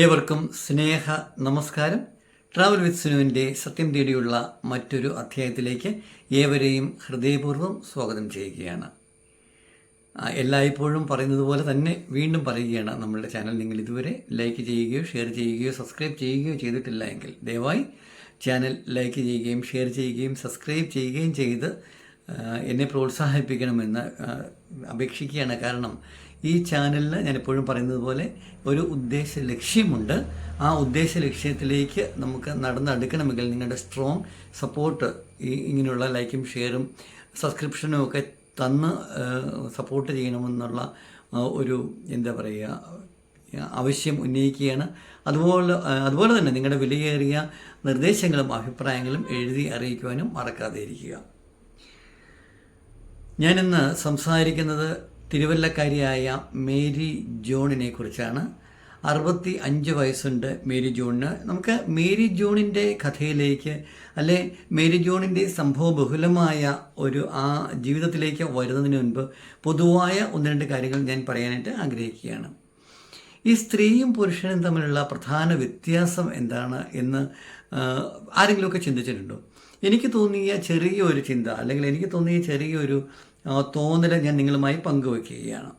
ഏവർക്കും സ്നേഹ നമസ്കാരം. Travel with സുനുവിന്റെ സത്യം തേടിയുള്ള മറ്റൊരു അധ്യായത്തിലേക്ക് ഏവരെയും ഹൃദയപൂർവം സ്വാഗതം ചെയ്യുകയാണ്. എല്ലായ്പ്പോഴും പറയുന്നത് പോലെ തന്നെ വീണ്ടും പറയുകയാണ് നമ്മളുടെ ചാനൽ. നിങ്ങൾ ഇതുവരെ ലൈക്ക് ചെയ്യുകയോ ഷെയർ ചെയ്യുകയോ സബ്സ്ക്രൈബ് ചെയ്യുകയോ ചെയ്തിട്ടില്ല എങ്കിൽ ദയവായി ചാനൽ ലൈക്ക് ചെയ്യുകയും ഷെയർ ചെയ്യുകയും സബ്സ്ക്രൈബ് ചെയ്യുകയും ചെയ്ത് എന്നെ പ്രോത്സാഹിപ്പിക്കണമെന്ന് അപേക്ഷിക്കുകയാണ്. കാരണം ഈ ചാനലിന് ഞാൻ എപ്പോഴും പറയുന്നത് പോലെ ഒരു ഉദ്ദേശ ലക്ഷ്യമുണ്ട്. ആ ഉദ്ദേശ ലക്ഷ്യത്തിലേക്ക് നമുക്ക് നടന്നെടുക്കണമെങ്കിൽ നിങ്ങളുടെ സ്ട്രോങ് സപ്പോർട്ട് ഈ ഇങ്ങനെയുള്ള ലൈക്കും ഷെയറും സബ്സ്ക്രിപ്ഷനും ഒക്കെ തന്ന് സപ്പോർട്ട് ചെയ്യണമെന്നുള്ള ഒരു എന്താ പറയുക ആവശ്യം ഉന്നയിക്കുകയാണ്. അതുപോലെ അതുപോലെ തന്നെ നിങ്ങളുടെ വിലയേറിയ നിർദ്ദേശങ്ങളും അഭിപ്രായങ്ങളും എഴുതി അറിയിക്കുവാനും മറക്കാതെ ഇരിക്കുക. ഞാനിന്ന് സംസാരിക്കുന്നത് തിരുവല്ലക്കാരിയായ മേരി ജോണിനെ കുറിച്ചാണ്. അറുപത്തി അഞ്ച് വയസ്സുണ്ട് മേരി ജോണിന്. നമുക്ക് മേരി ജോണിന്റെ കഥയിലേക്ക് അല്ലെ മേരി ജോണിന്റെ സംഭവ ബഹുലമായ ഒരു ആ ജീവിതത്തിലേക്ക് വരുന്നതിന് മുൻപ് പൊതുവായ ഒന്ന് രണ്ട് കാര്യങ്ങൾ ഞാൻ പറയാനായിട്ട് ആഗ്രഹിക്കുകയാണ്. ഈ സ്ത്രീയും പുരുഷനും തമ്മിലുള്ള പ്രധാന വ്യത്യാസം എന്താണ് എന്ന് ആരെങ്കിലുമൊക്കെ ചിന്തിച്ചിട്ടുണ്ടോ? എനിക്ക് തോന്നിയ ചെറിയൊരു ചിന്ത അല്ലെങ്കിൽ എനിക്ക് തോന്നിയ ചെറിയൊരു തോന്നൽ ഞാൻ നിങ്ങളുമായി പങ്കുവെക്കുകയാണ്.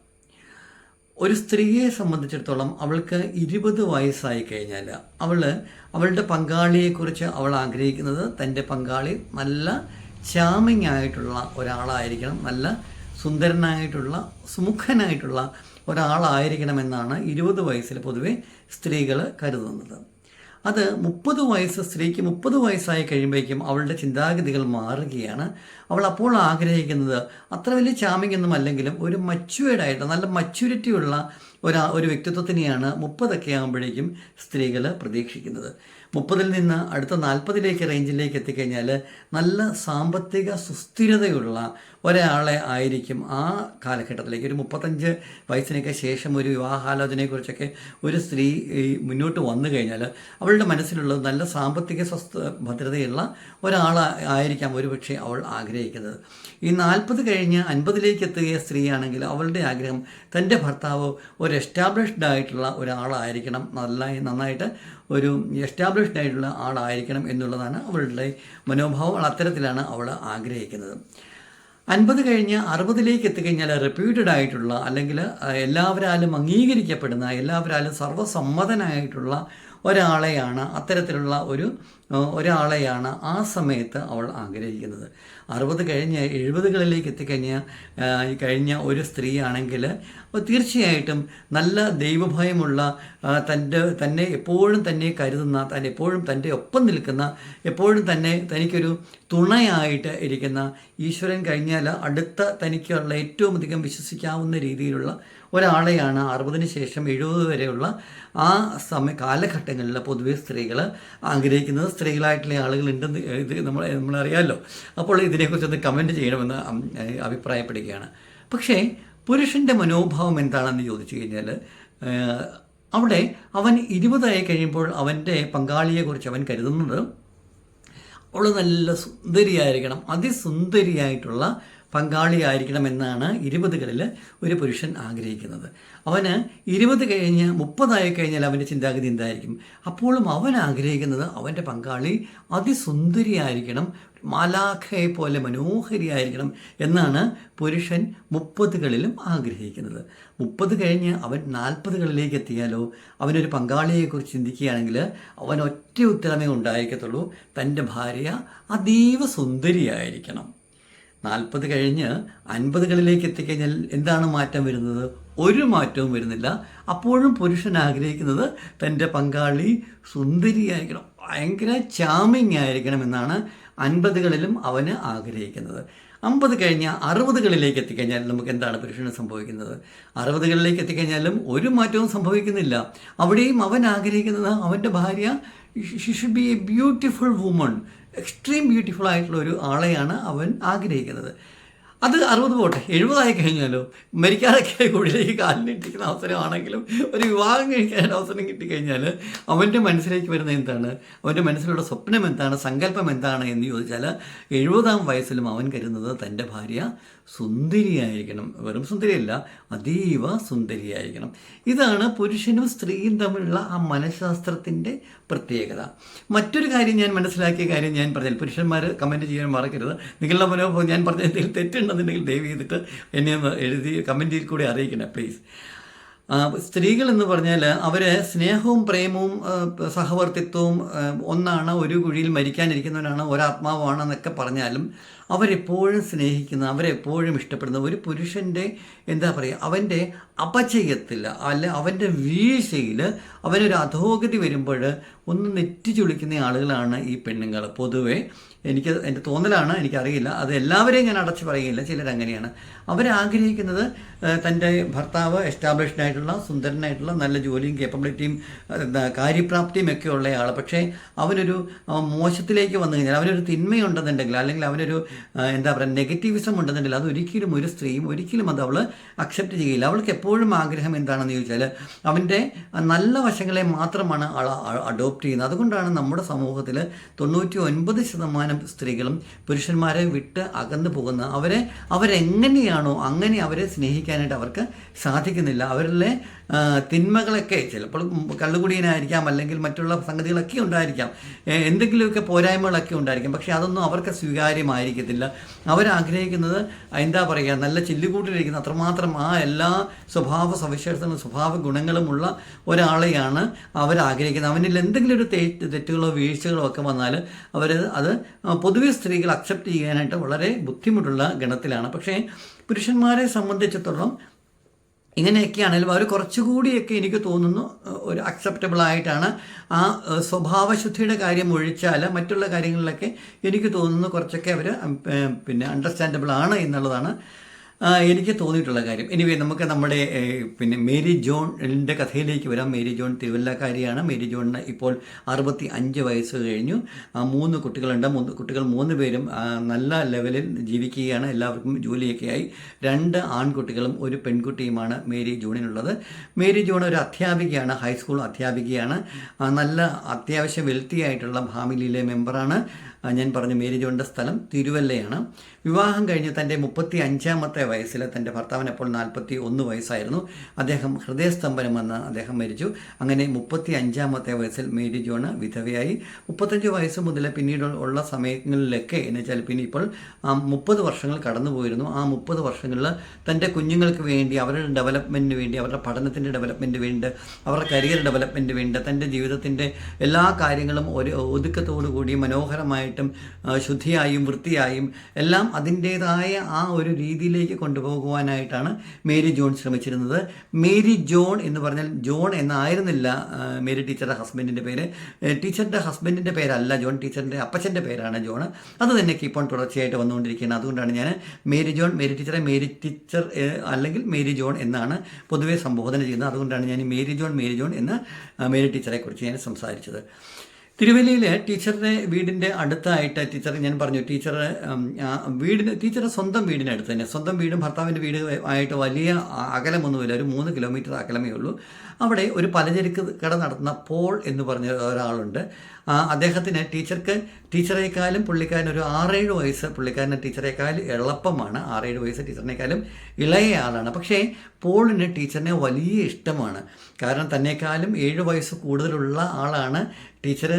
ഒരു സ്ത്രീയെ സംബന്ധിച്ചിടത്തോളം അവൾക്ക് ഇരുപത് വയസ്സായി കഴിഞ്ഞാൽ അവൾ അവളുടെ പങ്കാളിയെക്കുറിച്ച് അവൾ ആഗ്രഹിക്കുന്നത് തന്റെ പങ്കാളി നല്ല ചാമിങ് ആയിട്ടുള്ള ഒരാളായിരിക്കണം നല്ല സുന്ദരനായിട്ടുള്ള സുമുഖനായിട്ടുള്ള ഒരാളായിരിക്കണമെന്നാണ് ഇരുപത് വയസ്സിൽ പൊതുവെ സ്ത്രീകൾ കരുതുന്നത്. അത് മുപ്പത് വയസ്സ് സ്ത്രീക്ക് മുപ്പത് വയസ്സായി കഴിയുമ്പോഴേക്കും അവളുടെ ചിന്താഗതികൾ മാറുകയാണ്. അവൾ അപ്പോൾ ആഗ്രഹിക്കുന്നത് അത്ര വലിയ ചാമിങ് ഒന്നും അല്ലെങ്കിലും ഒരു മച്വേർഡായിട്ട് നല്ല മച്യൂരിറ്റി ഉള്ള ഒരു ഒരു വ്യക്തിത്വത്തിനെയാണ് മുപ്പതൊക്കെ ആകുമ്പോഴേക്കും സ്ത്രീകൾ പ്രതീക്ഷിക്കുന്നത്. മുപ്പതിൽ നിന്ന് അടുത്ത നാൽപ്പതിലേക്ക് റേഞ്ചിലേക്ക് എത്തിക്കഴിഞ്ഞാൽ നല്ല സാമ്പത്തിക സുസ്ഥിരതയുള്ള ഒരാളെ ആയിരിക്കും ആ കാലഘട്ടത്തിലേക്ക്. ഒരു മുപ്പത്തഞ്ച് വയസ്സിനൊക്കെ ശേഷം ഒരു വിവാഹാലോചനയെക്കുറിച്ചൊക്കെ ഒരു സ്ത്രീ മുന്നോട്ട് വന്നു കഴിഞ്ഞാൽ അവളുടെ മനസ്സിലുള്ള നല്ല സാമ്പത്തിക സ്വസ്ഥ ഭദ്രതയുള്ള ഒരാൾ ആയിരിക്കാം ഒരുപക്ഷെ അവൾ ആഗ്രഹിക്കുന്നത്. ഈ നാൽപ്പത് കഴിഞ്ഞ് അൻപതിലേക്ക് എത്തുക സ്ത്രീയാണെങ്കിൽ അവളുടെ ആഗ്രഹം തന്റെ ഭർത്താവ് ഒരു എസ്റ്റാബ്ലിഷ്ഡ് ആയിട്ടുള്ള ഒരാളായിരിക്കണം. നല്ല നന്നായിട്ട് ഒരു എസ്റ്റാബ്ലിഷ്ഡ് ആയിട്ടുള്ള ആളായിരിക്കണം എന്നുള്ളതാണ് അവളുടെ മനോഭാവം. അത്തരത്തിലാണ് അവൾ ആഗ്രഹിക്കുന്നത്. അൻപത് കഴിഞ്ഞ് അറുപതിലേക്ക് എത്തിക്കഴിഞ്ഞാൽ റെപ്യൂട്ടഡ് ആയിട്ടുള്ള അല്ലെങ്കിൽ എല്ലാവരാലും അംഗീകരിക്കപ്പെടുന്ന എല്ലാവരാലും സർവസമ്മതനായിട്ടുള്ള ഒരാളെയാണ് അത്തരത്തിലുള്ള ഒരു ഒരാളെയാണ് ആ സമയത്ത് അവൾ ആഗ്രഹിക്കുന്നത്. അറുപത് കഴിഞ്ഞ് എഴുപതുകളിലേക്ക് എത്തിക്കഴിഞ്ഞ കഴിഞ്ഞ ഒരു സ്ത്രീയാണെങ്കിൽ തീർച്ചയായിട്ടും നല്ല ദൈവഭയമുള്ള തന്റെ തന്നെ എപ്പോഴും തന്നെ കരുതുന്ന തന്നെ എപ്പോഴും തന്റെ ഒപ്പം നിൽക്കുന്ന എപ്പോഴും തന്നെ തനിക്കൊരു തുണയായിട്ട് ഇരിക്കുന്ന ഈശ്വരൻ കഴിഞ്ഞാൽ അടുത്ത തനിക്കുള്ള ഏറ്റവും അധികം വിശ്വസിക്കാവുന്ന രീതിയിലുള്ള ഒരാളെയാണ് അറുപതിന് ശേഷം എഴുപത് വരെയുള്ള ആ സമയ കാലഘട്ടങ്ങളിൽ പൊതുവെ സ്ത്രീകൾ ആഗ്രഹിക്കുന്നത് സ്ത്രീകളായിട്ടുള്ള ആളുകളുണ്ടെന്ന് ഇത് നമ്മൾ നമ്മളറിയാമല്ലോ അപ്പോൾ ഇതിനെക്കുറിച്ചൊന്ന് കമന്റ് ചെയ്യണമെന്ന് അഭിപ്രായപ്പെടുകയാണ്. പക്ഷേ പുരുഷന്റെ മനോഭാവം എന്താണെന്ന് ചോദിച്ചു കഴിഞ്ഞാൽ അവിടെ അവൻ ഇരുപതായി കഴിയുമ്പോൾ അവന്റെ പങ്കാളിയെക്കുറിച്ച് അവൻ കരുതുന്നത് അവൾ നല്ല സുന്ദരിയായിരിക്കണം. അതിസുന്ദരിയായിട്ടുള്ള പങ്കാളിയായിരിക്കണം എന്നാണ് ഇരുപതുകളിൽ ഒരു പുരുഷൻ ആഗ്രഹിക്കുന്നത്. അവന് ഇരുപത് കഴിഞ്ഞ് മുപ്പതായി കഴിഞ്ഞാൽ അവന്റെ ചിന്താഗതി എന്തായിരിക്കും? അപ്പോഴും അവൻ ആഗ്രഹിക്കുന്നത് അവന്റെ പങ്കാളി അതിസുന്ദരിയായിരിക്കണം മാലാഖയെ പോലെ മനോഹരിയായിരിക്കണം എന്നാണ് പുരുഷൻ മുപ്പതുകളിലും ആഗ്രഹിക്കുന്നത്. മുപ്പത് കഴിഞ്ഞ് അവൻ നാൽപ്പതുകളിലേക്ക് എത്തിയാലോ? അവനൊരു പങ്കാളിയെക്കുറിച്ച് ചിന്തിക്കുകയാണെങ്കിൽ അവൻ ഒറ്റ ഉത്തരമേ ഉണ്ടായിരിക്കത്തുള്ളൂ. തന്റെ ഭാര്യ അതീവ സുന്ദരിയായിരിക്കണം. നാൽപ്പത് കഴിഞ്ഞ് അൻപതുകളിലേക്ക് എത്തിക്കഴിഞ്ഞാൽ എന്താണ് മാറ്റം വരുന്നത്? ഒരു മാറ്റവും വരുന്നില്ല. അപ്പോഴും പുരുഷൻ ആഗ്രഹിക്കുന്നത് തന്റെ പങ്കാളി സുന്ദരിയായിരിക്കണം ഭയങ്കര ചാമിങ് ആയിരിക്കണം എന്നാണ് അൻപതുകളിലും അവന് ആഗ്രഹിക്കുന്നത്. അമ്പത് കഴിഞ്ഞ അറുപതുകളിലേക്ക് എത്തിക്കഴിഞ്ഞാൽ നമുക്ക് എന്താണ് പുരുഷന് സംഭവിക്കുന്നത്? അറുപതുകളിലേക്ക് എത്തിക്കഴിഞ്ഞാലും ഒരു മാറ്റവും സംഭവിക്കുന്നില്ല. അവിടെയും അവൻ ആഗ്രഹിക്കുന്നത് അവന്റെ ഭാര്യ she should be a beautiful woman extreme beautiful ആയിട്ടുള്ള ഒരു ആളെയാണ് അവൻ ആഗ്രഹിക്കുന്നത്. അത് അറുപത് പോട്ടെ എഴുപതായി കഴിഞ്ഞാലോ? മരിക്കാതൊക്കെ കുഴിയിലേക്ക് കാലിനിട്ടിരിക്കുന്ന അവസരമാണെങ്കിലും ഒരു വിവാഹം കഴിക്കാൻ അവസരം കിട്ടിക്കഴിഞ്ഞാൽ അവന്റെ മനസ്സിലേക്ക് വരുന്ന എന്താണ്? അവന്റെ മനസ്സിലുള്ള സ്വപ്നം എന്താണ്? സങ്കല്പം എന്താണ് എന്ന് ചോദിച്ചാൽ എഴുപതാം വയസ്സിലും അവൻ കരുതുന്നത് തന്റെ ഭാര്യ സുന്ദരിയായിരിക്കണം. വെറും സുന്ദരിയല്ല അതീവ സുന്ദരിയായിരിക്കണം. ഇതാണ് പുരുഷനും സ്ത്രീയും തമ്മിലുള്ള ആ മനഃശാസ്ത്രത്തിന്റെ പ്രത്യേകത. മറ്റൊരു കാര്യം ഞാൻ മനസ്സിലാക്കിയ കാര്യം ഞാൻ പറഞ്ഞാൽ പുരുഷന്മാർ കമന്റ് ചെയ്യാൻ മറക്കരുത്. നിങ്ങളുടെ മനോഭാവം ഞാൻ പറഞ്ഞ എന്തെങ്കിലും തെറ്റുണ്ടെന്നുണ്ടെങ്കിൽ ദയവ് ചെയ്തിട്ട് എന്നെ ഒന്ന് എഴുതി കമന്റിൽ കൂടി അറിയിക്കണം പ്ലീസ് സ്ത്രീകൾ എന്ന് പറഞ്ഞാൽ അവർ സ്നേഹവും പ്രേമവും സഹവർത്തിത്വവും ഒന്നാണ് ഒരു കുഴിയിൽ മരിക്കാനിരിക്കുന്നവരാണ് ഒരാത്മാവാണെന്നൊക്കെ പറഞ്ഞാലും അവരെപ്പോഴും സ്നേഹിക്കുന്ന അവരെപ്പോഴും ഇഷ്ടപ്പെടുന്ന ഒരു പുരുഷന്റെ എന്താ പറയുക അവന്റെ അപചയത്തിൽ അല്ല അവന്റെ വീഴ്ചയിൽ അവനൊരു അധോഗതി വരുമ്പോൾ ഒന്ന് നെറ്റി ചുളിക്കുന്ന ആളുകളാണ് ഈ പെണ്ണുങ്ങൾ. പൊതുവേ എനിക്ക് എന്റെ തോന്നലാണ് എനിക്കറിയില്ല. അത് എല്ലാവരെയും ഞാൻ അടച്ചു പറയുകയില്ല. ചിലരങ്ങനെയാണ്. അവരാഗ്രഹിക്കുന്നത് തന്റെ ഭർത്താവ് എസ്റ്റാബ്ലിഷ്ഡ് ആയിട്ടുള്ള സുന്ദരനായിട്ടുള്ള നല്ല ജോലിയും കേപ്പബിലിറ്റിയും കാര്യപ്രാപ്തിയും ഒക്കെ ഉള്ളയാൾ പക്ഷേ അവനൊരു മോശത്തിലേക്ക് വന്നു കഴിഞ്ഞാൽ അവനൊരു തിന്മയുണ്ടെന്നുണ്ടെങ്കിൽ അല്ലെങ്കിൽ അവനൊരു എന്താ പറയുക നെഗറ്റീവിസം ഉണ്ടെന്നുണ്ടെങ്കിൽ അത് ഒരിക്കലും ഒരു സ്ത്രീയും ഒരിക്കലും അത് അവൾ അക്സെപ്റ്റ് ചെയ്യില്ല. അവൾക്ക് എപ്പോഴും ആഗ്രഹം എന്താണെന്ന് ചോദിച്ചാൽ അവന്റെ നല്ല വശങ്ങളെ മാത്രമാണ് അഡോപ്റ്റ് ചെയ്യുന്നത്. അതുകൊണ്ടാണ് നമ്മുടെ സമൂഹത്തിൽ തൊണ്ണൂറ്റി ഒൻപത് ശതമാനം സ്ത്രീകളും പുരുഷന്മാരെ വിട്ട് അകന്നു പോകുന്ന അവരെ അവരെങ്ങനെയാണോ അങ്ങനെ അവരെ സ്നേഹിക്കാനായിട്ട് അവർക്ക് സാധിക്കുന്നില്ല. അവരിലെ തിന്മകളൊക്കെ ചിലപ്പോൾ കള്ളുകുടിയനായിരിക്കാം അല്ലെങ്കിൽ മറ്റുള്ള സംഗതികളൊക്കെ ഉണ്ടായിരിക്കാം. എന്തെങ്കിലുമൊക്കെ പോരായ്മകളൊക്കെ ഉണ്ടായിരിക്കും. പക്ഷേ അതൊന്നും അവർക്ക് സ്വീകാര്യമായിരിക്കത്തില്ല. അവരാഗ്രഹിക്കുന്നത് എന്താ പറയുക നല്ല ചില്ലുകൂട്ടിലിരിക്കുന്ന അത്രമാത്രം ആ എല്ലാ സ്വഭാവ സവിശേഷതകളും സ്വഭാവ ഗുണങ്ങളുമുള്ള ഒരാളെയാണ് അവരാഗ്രഹിക്കുന്നത്. അവനിൽ എന്തെങ്കിലും ഒരു തെറ്റ് തെറ്റുകളോ വീഴ്ചകളോ ഒക്കെ വന്നാൽ അവർ അത് പൊതുവെ സ്ത്രീകൾ അക്സെപ്റ്റ് ചെയ്യാനായിട്ട് വളരെ ബുദ്ധിമുട്ടുള്ള ഗണത്തിലാണ്. പക്ഷേ പുരുഷന്മാരെ സംബന്ധിച്ചിടത്തോളം ഇങ്ങനെയൊക്കെയാണെങ്കിലും അവർ കുറച്ചുകൂടിയൊക്കെ എനിക്ക് തോന്നുന്നു ഒരു അക്സെപ്റ്റബിൾ ആയിട്ടാണ്. ആ സ്വഭാവശുദ്ധിയുടെ കാര്യം ഒഴിച്ചാൽ മറ്റുള്ള കാര്യങ്ങളിലൊക്കെ എനിക്ക് തോന്നുന്നു കുറച്ചൊക്കെ അവർ പിന്നെ അണ്ടർസ്റ്റാൻഡബിൾ ആണ് എന്നുള്ളതാണ്. എനിക്ക് തോന്നിയിട്ടുള്ള കാര്യം. എനിവേ നമുക്ക് നമ്മുടെ പിന്നെ മേരി ജോണിന്റെ കഥയിലേക്ക് വരാം. Mary John തിരുവല്ലക്കാരിയാണ്. മേരി ജോണിന് ഇപ്പോൾ അറുപത്തി അഞ്ച് വയസ്സ് കഴിഞ്ഞു. മൂന്ന് കുട്ടികളുണ്ട്. മൂന്ന് കുട്ടികൾ മൂന്ന് പേരും നല്ല ലെവലിൽ ജീവിക്കുകയാണ്. എല്ലാവർക്കും ജോലിയൊക്കെ ആയി. രണ്ട് ആൺകുട്ടികളും ഒരു പെൺകുട്ടിയുമാണ് മേരി ജോണിനുള്ളത്. മേരി ജോൺ ഒരു അധ്യാപികയാണ്. ഹൈസ്കൂൾ അധ്യാപികയാണ്. നല്ല അത്യാവശ്യം വെൽത്തി ആയിട്ടുള്ള ഫാമിലിയിലെ മെമ്പറാണ്. ഞാൻ പറഞ്ഞു മേരി ജോണിന്റെ സ്ഥലം തിരുവല്ലയാണ്. വിവാഹം കഴിഞ്ഞ് തന്റെ മുപ്പത്തി അഞ്ചാമത്തെ വയസ്സിൽ തന്റെ ഭർത്താവിന് അപ്പോൾ നാൽപ്പത്തി ഒന്ന് വയസ്സായിരുന്നു. അദ്ദേഹം ഹൃദയസ്തംഭനം വന്ന് അദ്ദേഹം മരിച്ചു. അങ്ങനെ മുപ്പത്തി അഞ്ചാമത്തെ വയസ്സിൽ മേരി ജോണ് വിധവയായി. മുപ്പത്തഞ്ച് വയസ്സ് മുതൽ പിന്നീട് ഉള്ള സമയങ്ങളിലൊക്കെ എന്ന് വെച്ചാൽ പിന്നെ ഇപ്പോൾ മുപ്പത് വർഷങ്ങൾ കടന്നു പോയിരുന്നു ആ മുപ്പത് വർഷങ്ങളിൽ തന്റെ കുഞ്ഞുങ്ങൾക്ക് വേണ്ടി അവരുടെ ഡെവലപ്മെന്റിന് വേണ്ടി അവരുടെ പഠനത്തിന്റെ ഡെവലപ്മെന്റ് വേണ്ടി അവരുടെ കരിയർ ഡെവലപ്മെന്റ് വേണ്ടി തന്റെ ജീവിതത്തിന്റെ എല്ലാ കാര്യങ്ങളും ഒരു ഒതുക്കത്തോടു കൂടി മനോഹരമായിട്ടും ശുദ്ധിയായും വൃത്തിയായും എല്ലാം അതിന്റേതായ ആ ഒരു രീതിയിലേക്ക് കൊണ്ടുപോകുവാനായിട്ടാണ് മേരി ജോൺ ശ്രമിച്ചിരുന്നത്. മേരി ജോൺ എന്ന് പറഞ്ഞാൽ ജോൺ എന്നായിരുന്നില്ല മേരി ടീച്ചറുടെ ഹസ്ബൻഡിന്റെ പേര്. ടീച്ചറിന്റെ ഹസ്ബൻഡിന്റെ പേരല്ല ജോൺ ടീച്ചറിന്റെ അപ്പച്ചന്റെ പേരാണ് ജോൺ. അത് തന്നെ കീപ്പോൺ തുടർച്ചയായിട്ട് വന്നുകൊണ്ടിരിക്കുകയാണ്. അതുകൊണ്ടാണ് ഞാൻ മേരി ജോൺ മേരി ടീച്ചറെ മേരി ടീച്ചർ അല്ലെങ്കിൽ മേരി ജോൺ എന്നാണ് പൊതുവെ സംബോധന ചെയ്യുന്നത്. അതുകൊണ്ടാണ് ഞാൻ മേരി ജോൺ മേരി ജോൺ എന്ന് മേരി ടീച്ചറെ കുറിച്ച് ഞാൻ സംസാരിച്ചത്. തിരുവല്ലയിലെ ടീച്ചറുടെ വീടിന്റെ അടുത്തായിട്ട് ടീച്ചർ ഞാൻ പറഞ്ഞു ടീച്ചർ വീടിന് ടീച്ചറുടെ സ്വന്തം വീടിന്റെ അടുത്ത് തന്നെ. സ്വന്തം വീടും ഭർത്താവിന്റെ വീട് ആയിട്ട് വലിയ അകലമൊന്നുമില്ല. ഒരു മൂന്ന് കിലോമീറ്റർ അകലമേ ഉള്ളൂ. അവിടെ ഒരു പലചരക്ക് കട നടത്തുന്ന പോൾ എന്ന് പറഞ്ഞ ഒരാളുണ്ട്. അദ്ദേഹത്തിന് ടീച്ചർക്ക് ടീച്ചറേക്കാളും പുള്ളിക്കാരൻ ഒരു ആറേഴ് വയസ്സ് പുള്ളിക്കാരന് ടീച്ചറേക്കാൾ എളുപ്പമാണ്. ആറേഴ് വയസ്സ് ടീച്ചറിനേക്കാളും ഇളയ ആളാണ്. പക്ഷേ പോളിന് ടീച്ചറിനെ വലിയ ഇഷ്ടമാണ്. കാരണം തന്നെക്കാളും ഏഴ് വയസ്സ് കൂടുതലുള്ള ആളാണ് ടീച്ചർ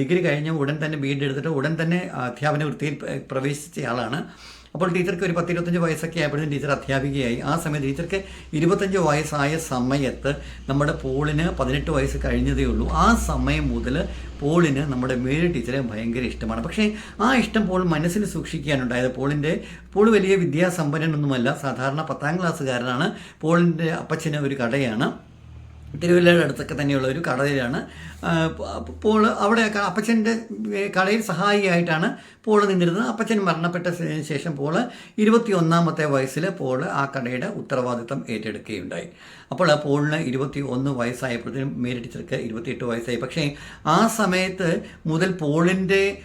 ഡിഗ്രി കഴിഞ്ഞ് ഉടൻ തന്നെ ബി എഡ് എടുത്തിട്ട് ഉടൻ തന്നെ അധ്യാപന വൃത്തിയിൽ പ്രവേശിച്ച ആളാണ്. അപ്പോൾ ടീച്ചർക്ക് ഒരു പത്തിരുപത്തഞ്ച് വയസ്സൊക്കെ ആയപ്പോഴും ടീച്ചർ അധ്യാപികയായി. ആ സമയത്ത് ടീച്ചർക്ക് ഇരുപത്തഞ്ച് വയസ്സായ സമയത്ത് നമ്മുടെ പോളിന് പതിനെട്ട് വയസ്സ് കഴിഞ്ഞതേ ഉള്ളൂ. ആ സമയം മുതൽ പോളിന് നമ്മുടെ മേരി ടീച്ചറെ ഭയങ്കര ഇഷ്ടമാണ്. പക്ഷേ ആ ഇഷ്ടം പോൾ മനസ്സിൽ സൂക്ഷിക്കാനുണ്ടായത് പോളിന്റെ പോൾ വലിയ വിദ്യാസമ്പന്നനൊന്നുമല്ല സാധാരണ പത്താം ക്ലാസ്സുകാരനാണ്. പോളിന്റെ അപ്പച്ചന് ഒരു കടയാണ്. തിരുവല്ലയുടെ അടുത്തൊക്കെ തന്നെയുള്ള ഒരു കടയിലാണ്. ആ, പ- പോൾ അവിടെ അപ്പച്ചന്റെ കടയിൽ സഹായിയായിട്ടാണ് പോൾ നിന്നിരുന്നത്. അപ്പച്ചൻ മരണപ്പെട്ട ശേഷം പോൾ ഇരുപത്തി ഒന്നാമത്തെ വയസ്സിൽ പോൾ ആ കടയുടെ ഉത്തരവാദിത്തം ഏറ്റെടുക്കുകയുണ്ടായി. അപ്പോൾ ആ പോളിന് ഇരുപത്തി ഒന്ന് വയസ്സായപ്പോഴത്തേനും മേരി ഇരുപത്തിയെട്ട് വയസ്സായി. പക്ഷേ ആ സമയത്ത് മുതൽ പോളിന്റെ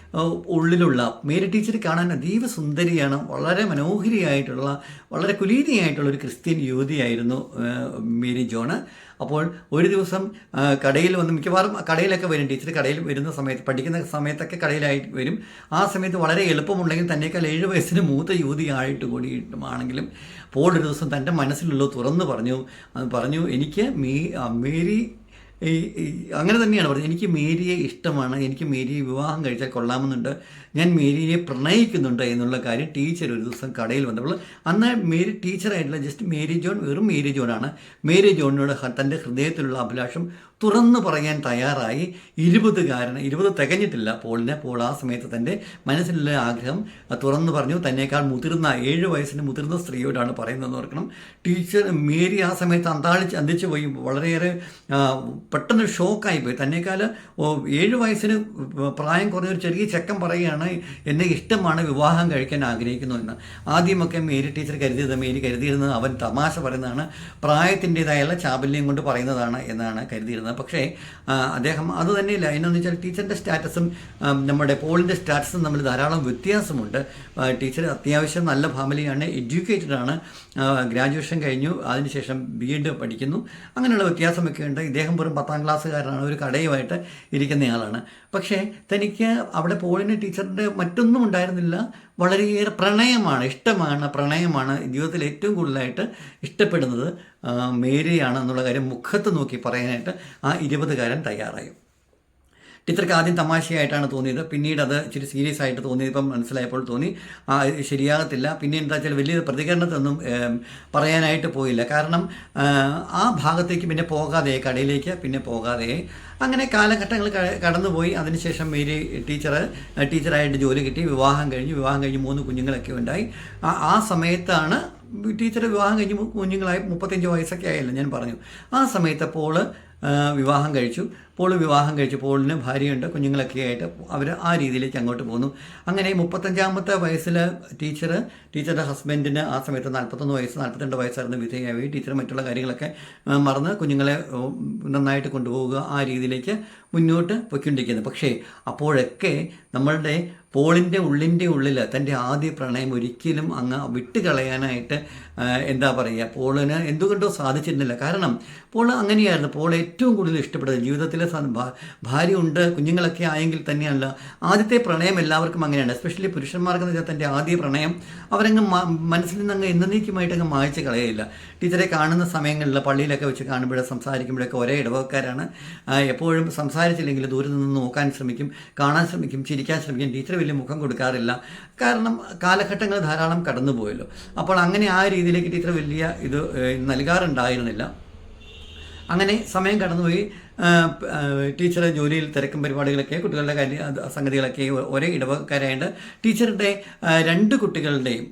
ഉള്ളിലുള്ള മേരി കാണാൻ അതീവ സുന്ദരിയാണ് വളരെ മനോഹരിയായിട്ടുള്ള വളരെ കുലീനയായിട്ടുള്ള ഒരു ക്രിസ്ത്യൻ യുവതിയായിരുന്നു മേരി ജോണ്. അപ്പോൾ ഒരു ദിവസം കടയിൽ വന്ന് മിക്കവാറും കടയിലൊക്കെ വരും. ടീച്ചർ കടയിൽ വരുന്ന സമയത്ത് പഠിക്കുന്ന സമയത്തൊക്കെ കടയിലായി വരും. ആ സമയത്ത് വളരെ എളുപ്പമുണ്ടെങ്കിൽ തന്നെക്കാൾ ഏഴ് വയസ്സിന് മൂത്ത യുവതിയായിട്ട് കൂടിയിട്ടുമാണെങ്കിലും പോൾ ഒരു ദിവസം തന്റെ മനസ്സിലുള്ള തുറന്നു പറഞ്ഞു. പറഞ്ഞു എനിക്ക് മീ മേരി അങ്ങനെ തന്നെയാണ് പറഞ്ഞത്. എനിക്ക് മേരിയെ ഇഷ്ടമാണ്. എനിക്ക് മേരിയെ വിവാഹം കഴിച്ചാൽ കൊള്ളാമെന്നുണ്ട്. ഞാൻ മേരിയെ പ്രണയിക്കുന്നുണ്ട് എന്നുള്ള കാര്യം ടീച്ചർ ഒരു ദിവസം കടയിൽ വന്നപ്പോൾ അന്ന് മേരി ടീച്ചറായിട്ടുള്ള ജസ്റ്റ് മേരി ജോൺ വെറും മേരി ജോണാണ്. മേരി ജോണിനോട് തന്റെ ഹൃദയത്തിലുള്ള അഭിലാഷം തുറന്നു പറയാൻ തയ്യാറായി. ഇരുപതുകാരന് ഇരുപത് തികഞ്ഞിട്ടില്ല പോളിന്. പോൾ ആ സമയത്ത് തന്റെ മനസ്സിലുള്ള ആഗ്രഹം തുറന്നു പറഞ്ഞു. തന്നെക്കാൾ മുതിർന്ന ഏഴ് വയസ്സിന് മുതിർന്ന സ്ത്രീയോടാണ് പറയുന്നതെന്ന് ഓർക്കണം. ടീച്ചർ മേരി ആ സമയത്ത് അന്താളിച്ച് അന്തിച്ചു പോയി. വളരെയേറെ പെട്ടെന്ന് ഷോക്കായി പോയി. തന്നെക്കാൾ ഏഴ് വയസ്സിന് പ്രായം കുറഞ്ഞൊരു ചെറിയ ചെക്കൻ പറയുകയാണ് എന്നെ ഇഷ്ടമാണ് വിവാഹം കഴിക്കാൻ ആഗ്രഹിക്കുന്നു എന്ന്. ആദ്യമൊക്കെ മേരി ടീച്ചർ കരുതിയത് മേരി കരുതിയിരുന്നത് അവൻ തമാശ പറയുന്നതാണ് പ്രായത്തിന്റെതായുള്ള ചാബല്യം കൊണ്ട് പറയുന്നതാണ് എന്നാണ് കരുതിയിരുന്നത്. പക്ഷേ അദ്ദേഹം അത് തന്നെയില്ല. എന്നു വെച്ചാൽ ടീച്ചറിന്റെ സ്റ്റാറ്റസും നമ്മുടെ പോളിന്റെ സ്റ്റാറ്റസും തമ്മിൽ ധാരാളം വ്യത്യാസമുണ്ട്. ടീച്ചർ അത്യാവശ്യം നല്ല ഫാമിലിയാണ് എഡ്യൂക്കേറ്റഡ് ആണ്. ഗ്രാജുവേഷൻ കഴിഞ്ഞു അതിനുശേഷം ബി എഡ് പഠിക്കുന്നു. അങ്ങനെയുള്ള വ്യത്യാസമൊക്കെ ഉണ്ട്. ഇദ്ദേഹം വെറും പത്താം ക്ലാസ്സുകാരനാണ് ഒരു കടയുമായിട്ട് ഇരിക്കുന്നയാളാണ് പക്ഷേ തനിക്ക് അവിടെ പോളിന് ടീച്ചറിന്റെ മറ്റൊന്നും ഉണ്ടായിരുന്നില്ല. വളരെയേറെ പ്രണയമാണ് ഇഷ്ടമാണ് പ്രണയമാണ് ജീവിതത്തിൽ ഏറ്റവും കൂടുതലായിട്ട് ഇഷ്ടപ്പെടുന്നത്. മേരിയാണ് എന്നുള്ള കാര്യം മുഖത്ത് നോക്കി പറയാനായിട്ട് ആ ഇരുപതുകാരൻ തയ്യാറായി. ടീച്ചർക്ക് ആദ്യം തമാശയായിട്ടാണ് തോന്നിയത്. പിന്നീട് അത് ഇച്ചിരി സീരിയസ് ആയിട്ട് തോന്നിയപ്പം മനസ്സിലായപ്പോൾ തോന്നി. ശരിയാകത്തില്ല. പിന്നെ എന്താ വെച്ചാൽ വലിയ പ്രതികരണത്തൊന്നും പറയാനായിട്ട് പോയില്ല. കാരണം ആ, ഭാഗത്തേക്ക് പിന്നെ പോകാതെ കടയിലേക്ക് പിന്നെ പോകാതെ അങ്ങനെ കാലഘട്ടങ്ങൾ കടന്നുപോയി. അതിനുശേഷം മേരി ടീച്ചർ ടീച്ചറായിട്ട് ജോലി കിട്ടി. വിവാഹം കഴിഞ്ഞു. വിവാഹം കഴിഞ്ഞ് മൂന്ന് കുഞ്ഞുങ്ങളൊക്കെ ഉണ്ടായി. ആ സമയത്താണ് ടീച്ചർ വിവാഹം കഴിഞ്ഞ് കുഞ്ഞുങ്ങളായി. മുപ്പത്തഞ്ച് വയസ്സൊക്കെ ആയല്ലോ ഞാൻ പറഞ്ഞു. ആ സമയത്തപ്പോൾ വിവാഹം കഴിച്ചു. പോൾ വിവാഹം കഴിച്ചു. പോളിന് ഭാര്യയുണ്ട്. കുഞ്ഞുങ്ങളൊക്കെ ആയിട്ട് അവർ ആ രീതിയിലേക്ക് അങ്ങോട്ട് പോന്നു. അങ്ങനെ മുപ്പത്തഞ്ചാമത്തെ വയസ്സിൽ ടീച്ചർ ടീച്ചറുടെ ഹസ്ബൻഡിന് ആ സമയത്ത് നാൽപ്പത്തൊന്ന് വയസ്സ് നാൽപ്പത്തിരണ്ട് വയസ്സായിരുന്നു വിധേയമായി ടീച്ചർ മറ്റുള്ള കാര്യങ്ങളൊക്കെ മറന്ന് കുഞ്ഞുങ്ങളെ നന്നായിട്ട് കൊണ്ടുപോവുക ആ രീതിയിലേക്ക് മുന്നോട്ട് പൊയ്ക്കൊണ്ടിരിക്കുന്നത് പക്ഷേ അപ്പോഴൊക്കെ നമ്മളുടെ പോളിന്റെ ഉള്ളിന്റെ ഉള്ളിൽ തന്റെ ആദ്യ പ്രണയം ഒരിക്കലും അങ്ങ് വിട്ടുകളയാനായിട്ട് എന്താ പറയുക പോളിന് എന്തുകൊണ്ടോ സാധിച്ചിരുന്നില്ല. കാരണം പോൾ അങ്ങനെയായിരുന്നു. പോൾ ഏറ്റവും കൂടുതൽ ഇഷ്ടപ്പെട്ടത് ജീവിതത്തിലെ ഭാര്യ ഉണ്ട് കുഞ്ഞുങ്ങളൊക്കെ ആയെങ്കിൽ തന്നെയല്ല. ആദ്യത്തെ പ്രണയം എല്ലാവർക്കും അങ്ങനെയാണ്. എസ്പെഷ്യലി പുരുഷന്മാർക്ക് എന്ന് വെച്ചാൽ തന്റെ ആദ്യ പ്രണയം അവരങ്ങ് മനസ്സിൽ നിന്ന് അങ്ങ് എന്നേക്കുമായിട്ട് അങ്ങ് മായ്ച്ച് കളയില്ല ടീച്ചറെ കാണുന്ന സമയങ്ങളിൽ പള്ളിയിലൊക്കെ വെച്ച് കാണുമ്പോഴേ സംസാരിക്കുമ്പോഴൊക്കെ ഒരേ ഇടവക്കാരാണ് എപ്പോഴും സംസാരിച്ചില്ലെങ്കിൽ ദൂരെ നിന്ന് നോക്കാൻ ശ്രമിക്കും കാണാൻ ശ്രമിക്കും ചിരിക്കാൻ ശ്രമിക്കും. ടീച്ചർ വലിയ മുഖം കൊടുക്കാറില്ല. കാരണം കാലഘട്ടങ്ങൾ ധാരാളം കടന്നുപോയല്ലോ. അപ്പോൾ അങ്ങനെ ആ രീതിയിലേക്ക് ടീച്ചർ വലിയ ഇത് നൽകാറുണ്ടായിരുന്നില്ല. അങ്ങനെ സമയം കടന്നുപോയി. ടീച്ചർ ജോലിയിൽ തിരക്കും പരിപാടികളൊക്കെ കുട്ടികളുടെ കാര്യ സംഗതികളൊക്കെ ഒരേ ഇടവക്കാരായിട്ട് ടീച്ചറുടെ രണ്ട് കുട്ടികളുടെയും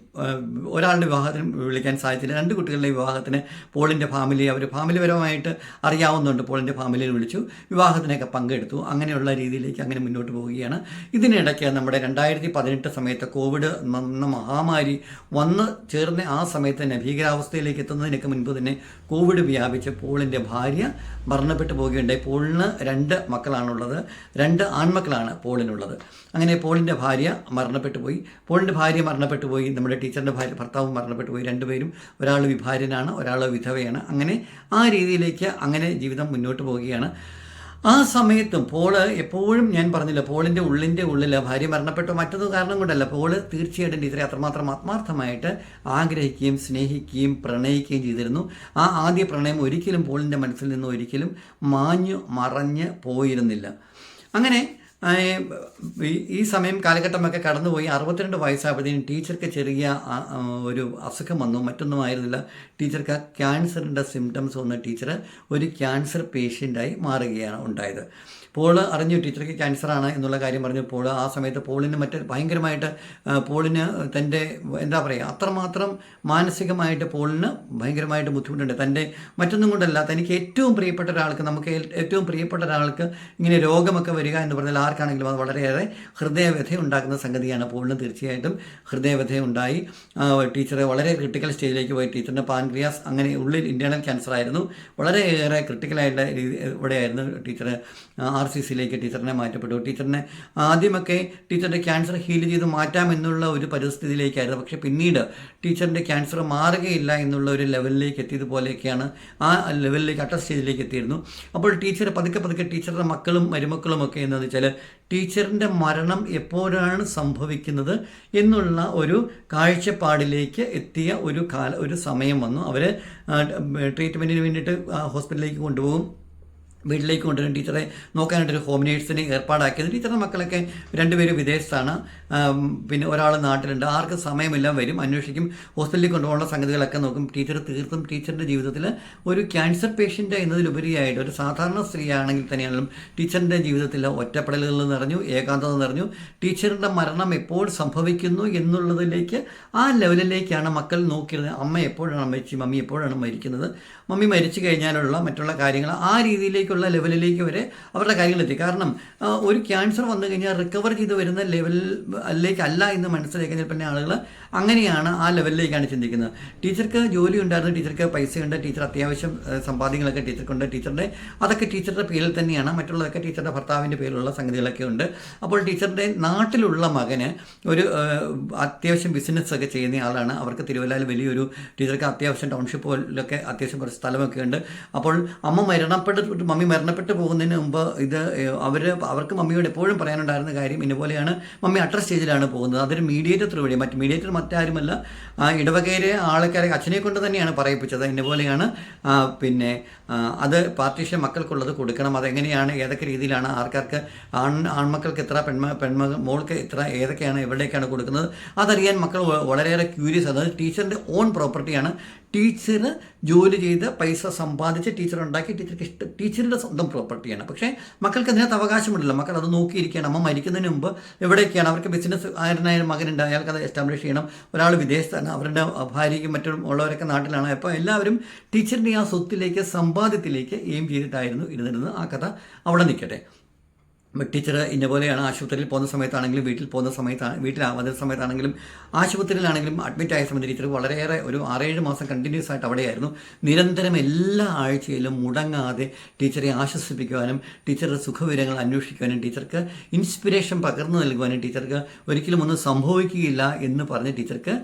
ഒരാളുടെ വിവാഹത്തിന് വിളിക്കാൻ സാധിച്ചില്ല. രണ്ട് കുട്ടികളുടെ വിവാഹത്തിന് പോളിന്റെ ഫാമിലി അവർ ഫാമിലിപരമായിട്ട് അറിയാവുന്നുണ്ട് പോളിന്റെ ഫാമിലിയിൽ വിളിച്ചു വിവാഹത്തിനൊക്കെ പങ്കെടുത്തു. അങ്ങനെയുള്ള രീതിയിലേക്ക് അങ്ങനെ മുന്നോട്ട് പോവുകയാണ്. ഇതിനിടയ്ക്ക് നമ്മുടെ രണ്ടായിരത്തി പതിനെട്ട് സമയത്ത് കോവിഡ് എന്ന മഹാമാരി വന്ന് ചേർന്ന ആ സമയത്ത് തന്നെ ഭീകരാവസ്ഥയിലേക്ക് എത്തുന്നതിനൊക്കെ മുൻപ് തന്നെ കോവിഡ് വ്യാപിച്ച് പോളിന്റെ ഭാര്യ മരണപ്പെട്ടു പോവുകയുണ്ടായി. പോളിന് രണ്ട് മക്കളാണുള്ളത്. രണ്ട് ആൺമക്കളാണ് പോളിനുള്ളത്. അങ്ങനെ പോളിന്റെ ഭാര്യ മരണപ്പെട്ടു പോയി. പോളിന്റെ ഭാര്യ മരണപ്പെട്ടു പോയി. നമ്മുടെ ടീച്ചറിന്റെ ഭാര്യ ഭർത്താവും മരണപ്പെട്ടു പോയി. രണ്ടുപേരും ഒരാൾ വിഭാര്യനാണ് ഒരാൾ വിധവയാണ്. അങ്ങനെ ആ രീതിയിലേക്ക് അങ്ങനെ ജീവിതം മുന്നോട്ട് പോവുകയാണ്. ആ സമയത്തും പോൾ എപ്പോഴും ഞാൻ പറഞ്ഞില്ല പോളിന്റെ ഉള്ളിന്റെ ഉള്ളിൽ ഭാര്യ മരണപ്പെട്ടോ. മറ്റൊന്നും കാരണം കൊണ്ടല്ല പോൾ തീർച്ചയായിട്ടും ടീച്ചറെ അത്രമാത്രം ആത്മാർത്ഥമായിട്ട് ആഗ്രഹിക്കുകയും സ്നേഹിക്കുകയും പ്രണയിക്കുകയും ചെയ്തിരുന്നു. ആ ആദ്യ പ്രണയം ഒരിക്കലും പോളിന്റെ മനസ്സിൽ നിന്ന് ഒരിക്കലും മാഞ്ഞു മറഞ്ഞ് പോയിരുന്നില്ല. അങ്ങനെ ഈ- സമയം കാലഘട്ടമൊക്കെ കടന്നുപോയി. അറുപത്തിരണ്ട് വയസ്സായപ്പോഴത്തേനും ടീച്ചർക്ക് ചെറിയ ആ, ആ, ഒരു അസുഖം വന്നു. മറ്റൊന്നും ആയിരുന്നില്ല ടീച്ചർക്ക് ക്യാൻസറിന്റെ സിംറ്റംസ് വന്ന ടീച്ചർ ഒരു ക്യാൻസർ പേഷ്യന്റായി മാറുകയാണ് ഉണ്ടായത്. പോൾ അറിഞ്ഞു ടീച്ചർക്ക് ക്യാൻസറാണ് എന്നുള്ള കാര്യം പറഞ്ഞു. പോൾ ആ സമയത്ത് പോളിന് മറ്റ് ഭയങ്കരമായിട്ട് ആ, പോളിന് തന്റെ എന്താ പറയുക അത്രമാത്രം മാനസികമായിട്ട് പോളിന് ഭയങ്കരമായിട്ട് ബുദ്ധിമുട്ടുണ്ട്. തന്റെ മറ്റൊന്നും കൊണ്ടല്ല തനിക്ക് ഏറ്റവും പ്രിയപ്പെട്ട ഒരാൾക്ക് നമുക്ക് ഏറ്റവും പ്രിയപ്പെട്ട ഒരാൾക്ക് ഇങ്ങനെ രോഗമൊക്കെ വരിക എന്ന് പറഞ്ഞാൽ ആർക്കാണെങ്കിലും അത് വളരെയേറെ ഹൃദയവ്യഥ ഉണ്ടാക്കുന്ന സംഗതിയാണ്. പോളിന് തീർച്ചയായിട്ടും ഹൃദയവ്യഥ ഉണ്ടായി. ടീച്ചറെ വളരെ ക്രിട്ടിക്കൽ സ്റ്റേജിലേക്ക് പോയി. ടീച്ചറിന്റെ പാൻക്രിയാസ് അങ്ങനെ ഉള്ളിൽ ഇന്റേണൽ ക്യാൻസർ ആയിരുന്നു. വളരെയേറെ ക്രിട്ടിക്കലായിട്ടുള്ള രീതി ഇവിടെയായിരുന്നു ടീച്ചർ ആർ സി സിയിലേക്ക് ടീച്ചറിനെ മാറ്റപ്പെട്ടു. ടീച്ചറിനെ ആദ്യമൊക്കെ ടീച്ചറിന്റെ ക്യാൻസർ ഹീൽ ചെയ്ത് മാറ്റാം എന്നുള്ള ഒരു പരിസ്ഥിതിയിലേക്കായിരുന്നു. പക്ഷേ പിന്നീട് ടീച്ചറിന്റെ ക്യാൻസർ മാറുകയില്ല എന്നുള്ള ഒരു ലെവലിലേക്ക് എത്തിയതുപോലെയൊക്കെയാണ് ആ ലെവലിലേക്ക് അട്ട സ്റ്റേജിലേക്ക് എത്തിയിരുന്നു. അപ്പോൾ ടീച്ചർ പതുക്കെ പതുക്കെ ടീച്ചറുടെ മക്കളും മരുമക്കളും ഒക്കെ എന്ന് വെച്ചാൽ ടീച്ചറിന്റെ മരണം എപ്പോഴാണ് സംഭവിക്കുന്നത് എന്നുള്ള ഒരു കാഴ്ചപ്പാടിലേക്ക് എത്തിയ ഒരു കാല ഒരു സമയം വന്നു. അവർ ട്രീറ്റ്മെന്റിന് വേണ്ടിയിട്ട് ഹോസ്പിറ്റലിലേക്ക് കൊണ്ടുപോകും. വീട്ടിലേക്ക് കൊണ്ടുവരും ടീച്ചറെ നോക്കാനായിട്ടൊരു ഹോം നേഴ്സിനെ ഏർപ്പാടാക്കിയത് ടീച്ചറുടെ മക്കളൊക്കെ രണ്ടുപേരും വിദേശത്താണ്. പിന്നെ ഒരാൾ നാട്ടിലുണ്ട്. ആർക്ക് സമയമെല്ലാം വരും. അന്വേഷിക്കും. ഹോസ്പിറ്റലിൽ കൊണ്ടുപോകാനുള്ള സംഗതികളൊക്കെ നോക്കും. ടീച്ചർ തീർത്തും ടീച്ചറിന്റെ ജീവിതത്തിൽ ഒരു ക്യാൻസർ പേഷ്യന്റ് എന്നതിലുപരിയായിട്ട് ഒരു സാധാരണ സ്ത്രീ ആണെങ്കിൽ തന്നെയാണെങ്കിലും ടീച്ചറിന്റെ ജീവിതത്തിൽ ഒറ്റപ്പെടലുകൾ നിറഞ്ഞു ഏകാന്തത നിറഞ്ഞു ടീച്ചറിന്റെ മരണം എപ്പോൾ സംഭവിക്കുന്നു എന്നുള്ളതിലേക്ക് ആ ലെവലിലേക്കാണ് മക്കൾ നോക്കിയിരുന്നത്. അമ്മ എപ്പോഴാണ് മരിച്ചു മമ്മി എപ്പോഴാണ് മരിക്കുന്നത്? മമ്മി മരിച്ചു കഴിഞ്ഞാലുള്ള മറ്റുള്ള കാര്യങ്ങൾ ആ രീതിയിലേക്കുള്ള ലെവലിലേക്ക് വരെ അവരുടെ കാര്യങ്ങളെത്തി. കാരണം ഒരു ക്യാൻസർ വന്നു കഴിഞ്ഞാൽ റിക്കവർ ചെയ്ത് വരുന്ന ലെവലിലേക്കല്ല എന്ന് മനസ്സിലാക്കി പിന്നെ ആളുകൾ അങ്ങനെയാണ് ആ ലെവലിലേക്കാണ് ചിന്തിക്കുന്നത്. ടീച്ചർക്ക് ജോലി ഉണ്ടായിരുന്നു ടീച്ചർക്ക് പൈസയുണ്ട് ടീച്ചർ അത്യാവശ്യം സമ്പാദ്യങ്ങളൊക്കെ ടീച്ചർക്കുണ്ട്. ടീച്ചറിന്റെ അതൊക്കെ ടീച്ചറുടെ പേരിൽ തന്നെയാണ്. മറ്റുള്ളതൊക്കെ ടീച്ചറുടെ ഭർത്താവിന്റെ പേരിലുള്ള സംഗതികളൊക്കെ ഉണ്ട്. അപ്പോൾ ടീച്ചറുടെ നാട്ടിലുള്ള മകന് ഒരു അത്യാവശ്യം ബിസിനസ്സൊക്കെ ചെയ്യുന്ന ആളാണ്. അവർക്ക് തിരുവല്ലയിൽ വലിയൊരു ടീച്ചർക്ക് അത്യാവശ്യം ടൗൺഷിപ്പിലൊക്കെ അത്യാവശ്യം കുറച്ച് സ്ഥലമൊക്കെ ഉണ്ട്. അപ്പോൾ അമ്മ മരണപ്പെട്ട് മമ്മി മരണപ്പെട്ട് പോകുന്നതിന് മുമ്പ് ഇത് അവർ അവർക്ക് മമ്മിയോട് എപ്പോഴും പറയാനുണ്ടായിരുന്ന കാര്യം ഇതുപോലെയാണ് മമ്മി അട്ടർ സ്റ്റേജിലാണ് പോകുന്നത്. അതൊരു മീഡിയേറ്റർ ത്രൂ വഴി മറ്റ് മീഡിയേറ്റർ മറ്റാരുമല്ല. ഇടവകയിലെ ആൾക്കാരെ അച്ഛനെ കൊണ്ട് തന്നെയാണ് പറയിപ്പിച്ചത്. ഇതുപോലെയാണ് പിന്നെ അത് പാർട്ടീഷൻ മക്കൾക്കുള്ളത് കൊടുക്കണം. അതെങ്ങനെയാണ് ഏതൊക്കെ രീതിയിലാണ് ആർക്കാർക്ക് ആൺ ആൺമക്കൾക്ക് എത്ര പെൺമ പെൺമ മോൾക്ക് എത്ര ഏതൊക്കെയാണ് എവിടേക്കാണ് കൊടുക്കുന്നത് അതറിയാൻ മക്കൾ വളരെയേറെ ക്യൂരിയസ് അത് ടീച്ചറിന്റെ ഓൺ പ്രോപ്പർട്ടിയാണ് ടീച്ചർ ജോലി ചെയ്ത് പൈസ സമ്പാദിച്ച് ടീച്ചർ ഉണ്ടാക്കി ടീച്ചർക്ക് ഇഷ്ടം ടീച്ചറുടെ സ്വന്തം പ്രോപ്പർട്ടിയാണ്. പക്ഷേ മക്കൾക്ക് അതിനകത്ത് അവകാശമുണ്ടല്ലോ. മക്കൾ അത് നോക്കിയിരിക്കുകയാണ്. അമ്മ മരിക്കുന്നതിന് മുമ്പ് എവിടെയൊക്കെയാണ്? അവർക്ക് ബിസിനസ് ആയിരുന്നായ മകനുണ്ട് അയാൾക്ക് അത് എസ്റ്റാബ്ലിഷ് ചെയ്യണം. ഒരാൾ വിദേശത്താണ്. അവരുടെ ഭാര്യയ്ക്കും മറ്റും ഉള്ളവരൊക്കെ നാട്ടിലാണ്. അപ്പോൾ എല്ലാവരും ടീച്ചറിന്റെ ആ സ്വത്തിലേക്ക് സമ്പാദ്യത്തിലേക്ക് എയിം ചെയ്തിട്ടായിരുന്നു ഇരുന്നിരുന്നത്. ആ കഥ അവിടെ നിൽക്കട്ടെ. ടീച്ചർ ഇന്നപോലെയാണ് ആശുപത്രിയിൽ പോകുന്ന സമയത്താണെങ്കിലും വീട്ടിൽ പോകുന്ന സമയത്താണ് വീട്ടിലാവാത്ത സമയത്താണെങ്കിലും ആശുപത്രിയിലാണെങ്കിലും അഡ്മിറ്റ് ആയ സമയത്ത് ടീച്ചർ വളരെയേറെ ഒരു ആറേഴ് മാസം കണ്ടിന്യൂസ് ആയിട്ട് അവിടെയായിരുന്നു. നിരന്തരം എല്ലാ ആഴ്ചയിലും മുടങ്ങാതെ ടീച്ചറെ ആശ്വസിപ്പിക്കുവാനും ടീച്ചറുടെ സുഖവിവരങ്ങൾ അന്വേഷിക്കുവാനും ടീച്ചർക്ക് ഇൻസ്പിറേഷൻ പകർന്നു നൽകുവാനും ടീച്ചർക്ക് ഒരിക്കലും ഒന്നും സംഭവിക്കുകയില്ല എന്ന് പറഞ്ഞ് ടീച്ചർക്ക്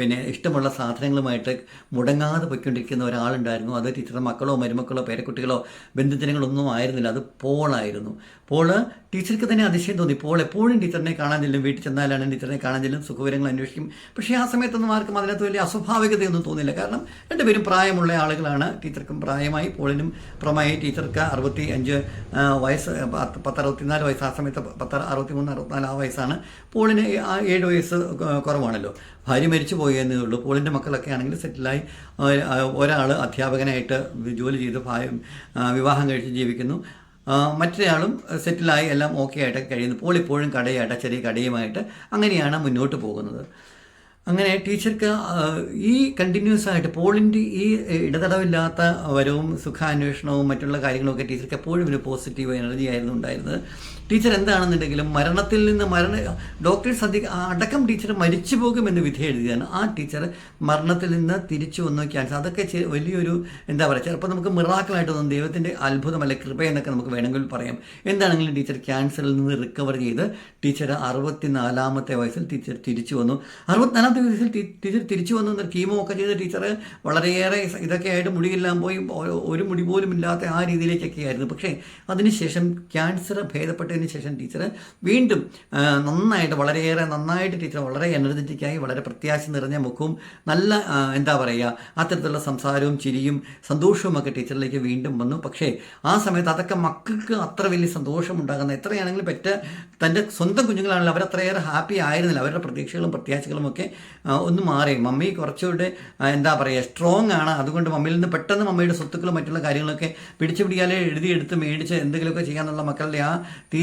പിന്നെ ഇഷ്ടമുള്ള സാധനങ്ങളുമായിട്ട് മുടങ്ങാതെ പൊയ്ക്കൊണ്ടിരിക്കുന്ന ഒരാളുണ്ടായിരുന്നു. അത് ടീച്ചറുടെ മക്കളോ മരുമക്കളോ പേരക്കുട്ടികളോ ബന്ധുജനങ്ങളൊന്നും ആയിരുന്നില്ല. അത് പോളായിരുന്നു. പോൾ ടീച്ചർക്ക് തന്നെ അതിശയം തോന്നി. പോൾ എപ്പോഴും ടീച്ചറിനെ കാണാൻ ചെല്ലും വീട്ടിൽ ചെന്നാലാണ് ടീച്ചറിനെ കാണാൻ ചെല്ലും സുഖവിവരങ്ങൾ അന്വേഷിക്കും. പക്ഷേ ആ സമയത്തൊന്നും ആർക്കും അതിനകത്ത് വലിയ അസ്വാഭാവികതയൊന്നും തോന്നില്ല കാരണം രണ്ടുപേരും പ്രായമുള്ള ആളുകളാണ്. ടീച്ചർക്കും പ്രായമായി. പോളിനും പ്രമായി ടീച്ചർക്ക് അറുപത്തി അഞ്ച് വയസ്സ് പത്ത് പത്ത് അറുപത്തിനാല് വയസ്സ്. ആ സമയത്ത് പത്ത് അറുപത്തി മൂന്ന് അറുപത്തിനാല് ആ വയസ്സാണ്. പോളിന് ഏഴ് വയസ്സ് കുറവാണല്ലോ. ഭാര്യ മരിച്ചു പോയെന്നേ ഉള്ളൂ. പോളിന്റെ മക്കളൊക്കെ ആണെങ്കിൽ സെറ്റിലായി. ഒരാൾ അധ്യാപകനായിട്ട് ജോലി ചെയ്ത് വിവാഹം കഴിച്ച് ജീവിക്കുന്നു. മറ്റൊരാളും സെറ്റിലായി എല്ലാം ഓക്കെ ആയിട്ട് കഴിയുന്നു. പോളിപ്പോഴും കടയായിട്ട് ചെറിയ കടയുമായിട്ട് അങ്ങനെയാണ് മുന്നോട്ട് പോകുന്നത്. അങ്ങനെ ടീച്ചർക്ക് ഈ കണ്ടിന്യൂസ് ആയിട്ട് പോളിന്റെ ഈ ഇടതടവില്ലാത്ത വരവും സുഖാന്വേഷണവും മറ്റുള്ള കാര്യങ്ങളൊക്കെ ടീച്ചർക്ക് എപ്പോഴും ഒരു പോസിറ്റീവ് എനർജി ആയിരുന്നു ഉണ്ടായിരുന്നത്. ടീച്ചർ എന്താണെന്നുണ്ടെങ്കിലും മരണത്തിൽ നിന്ന് മരണ ഡോക്ടേഴ്സ് അധികം അടക്കം ടീച്ചർ മരിച്ചു പോകുമെന്ന് വിധി എഴുതിയാണ്. ആ ടീച്ചർ മരണത്തിൽ നിന്ന് തിരിച്ചു വന്നു ക്യാൻസർ അതൊക്കെ വലിയൊരു എന്താ പറയുക ചിലപ്പോൾ നമുക്ക് മിറാക്കളായിട്ട് തോന്നും ദൈവത്തിന്റെ അത്ഭുതം അല്ലെ കൃപ എന്നൊക്കെ നമുക്ക് വേണമെങ്കിൽ പറയാം. എന്താണെങ്കിലും ടീച്ചർ ക്യാൻസറിൽ നിന്ന് റിക്കവർ ചെയ്ത് ടീച്ചർ അറുപത്തിനാലാമത്തെ വയസ്സിൽ ടീച്ചർ തിരിച്ചു വന്നു. അറുപത്തിനാലാമത്തെ വയസ്സിൽ ടീച്ചർ തിരിച്ചു വന്നു എന്നൊരു കീമോ ചെയ്ത് ടീച്ചർ വളരെയേറെ ഇതൊക്കെ ആയിട്ട് മുടിയെല്ലാം പോയി ഒരു മുടി പോലും ഇല്ലാത്ത ആ രീതിയിലേക്കൊക്കെ ആയിരുന്നു പക്ഷേ അതിനുശേഷം ക്യാൻസർ ഭേദപ്പെട്ടതിന് ശേഷം ടീച്ചർ വീണ്ടും നന്നായിട്ട് വളരെയേറെ നന്നായിട്ട് ടീച്ചർ വളരെ എനർജറ്റിക്കായി വളരെ പ്രത്യാശ നിറഞ്ഞ മുഖവും നല്ല എന്താ പറയുക അത്തരത്തിലുള്ള സംസാരവും ചിരിയും സന്തോഷവും ഒക്കെ ടീച്ചറിലേക്ക് വീണ്ടും വന്നു. പക്ഷേ ആ സമയത്ത് അതൊക്കെ മക്കൾക്ക് അത്ര വലിയ സന്തോഷം ഉണ്ടാകുന്ന എത്രയാണെങ്കിലും പെറ്റ തന്റെ സ്വന്തം കുഞ്ഞുങ്ങളാണെങ്കിൽ അവരത്രയേറെ ഹാപ്പി ആയിരുന്നില്ല. അവരുടെ പ്രതീക്ഷകളും പ്രത്യാശകളും ഒക്കെ ഒന്ന് മാറി. മമ്മി കുറച്ചുകൂടെ എന്താ പറയുക സ്ട്രോങ് ആണ്. അതുകൊണ്ട് മമ്മിയിൽ നിന്ന് പെട്ടെന്ന് മമ്മിയുടെ സ്വത്തുക്കളും മറ്റുള്ള കാര്യങ്ങളൊക്കെ പിടിച്ചു പിടിക്കാതെ എഴുതിയെടുത്ത് മേടിച്ച് എന്തെങ്കിലുമൊക്കെ ചെയ്യാമെന്നുള്ള മക്കളുടെ ആ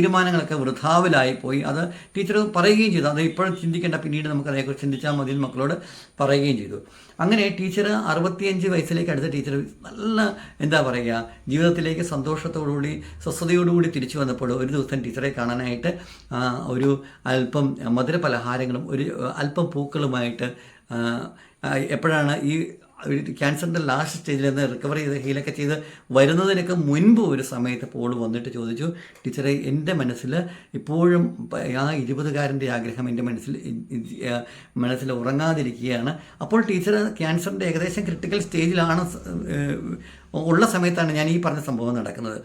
തീരുമാനങ്ങളൊക്കെ വൃഥാവിലായി പോയി. അത് ടീച്ചർ പറയുകയും ചെയ്തു. അത് ഇപ്പോഴും ചിന്തിക്കേണ്ട. പിന്നീട് നമുക്ക് അതേക്കുറിച്ച് ചിന്തിച്ചാൽ മതി മക്കളോട് പറയുകയും ചെയ്തു. അങ്ങനെ ടീച്ചർ അറുപത്തിയഞ്ച് വയസ്സിലേക്ക് അടുത്ത ടീച്ചർ നല്ല എന്താ പറയുക ജീവിതത്തിലേക്ക് സന്തോഷത്തോടുകൂടി സ്വസ്ഥതയോടുകൂടി തിരിച്ചു വന്നപ്പോൾ ഒരു ദിവസം ടീച്ചറെ കാണാനായിട്ട് ഒരു അല്പം മധുര പലഹാരങ്ങളും ഒരു അല്പം പൂക്കളുമായിട്ട് എപ്പോഴാണ് ഈ ക്യാൻസറിന്റെ ലാസ്റ്റ് സ്റ്റേജിൽ നിന്ന് റിക്കവർ ചെയ്ത് ഹീലൊക്കെ ചെയ്ത് വരുന്നതിനൊക്കെ മുൻപ് ഒരു സമയത്ത് പോൾ വന്നിട്ട് ചോദിച്ചു ടീച്ചറെ എന്റെ മനസ്സിൽ ഇപ്പോഴും ആ ഇരുപതുകാരന്റെ ആഗ്രഹം എന്റെ മനസ്സിൽ മനസ്സിൽ ഉറങ്ങാതിരിക്കുകയാണ്. അപ്പോൾ ടീച്ചർ ക്യാൻസറിന്റെ ഏകദേശം ക്രിട്ടിക്കൽ സ്റ്റേജിലാണ് ഉള്ള സമയത്താണ് ഞാൻ ഈ പറഞ്ഞ സംഭവം നടക്കുന്നത്.